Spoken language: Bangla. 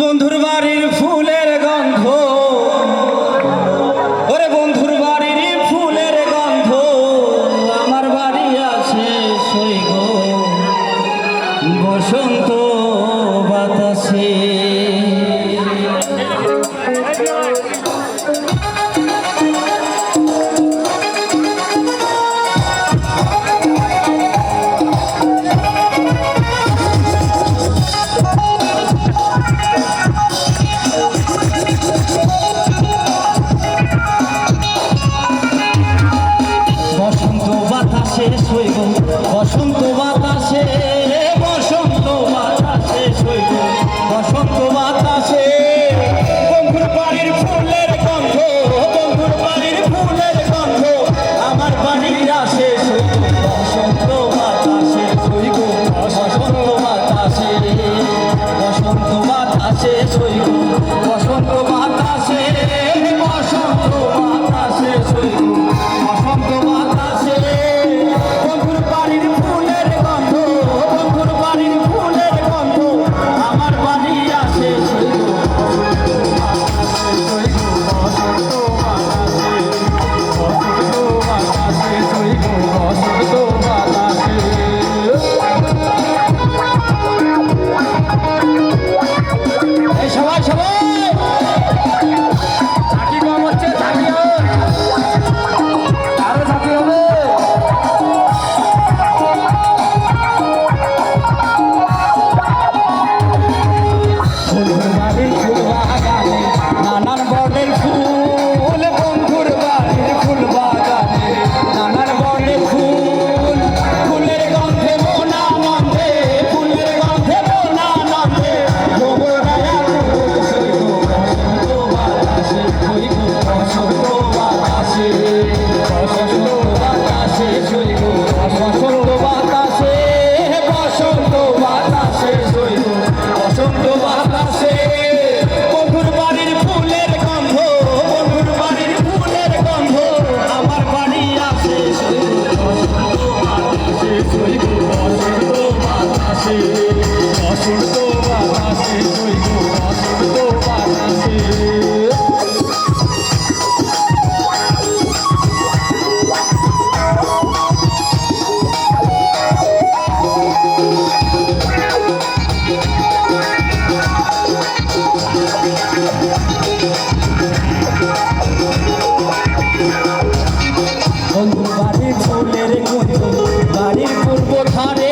বন্ধুর বাড়ির ফুলের গন্ধ। ওরে বন্ধুর বাড়ির ফুলের গন্ধ আমার বাড়ি আছে সই বসন্ত তোমার প্রহারে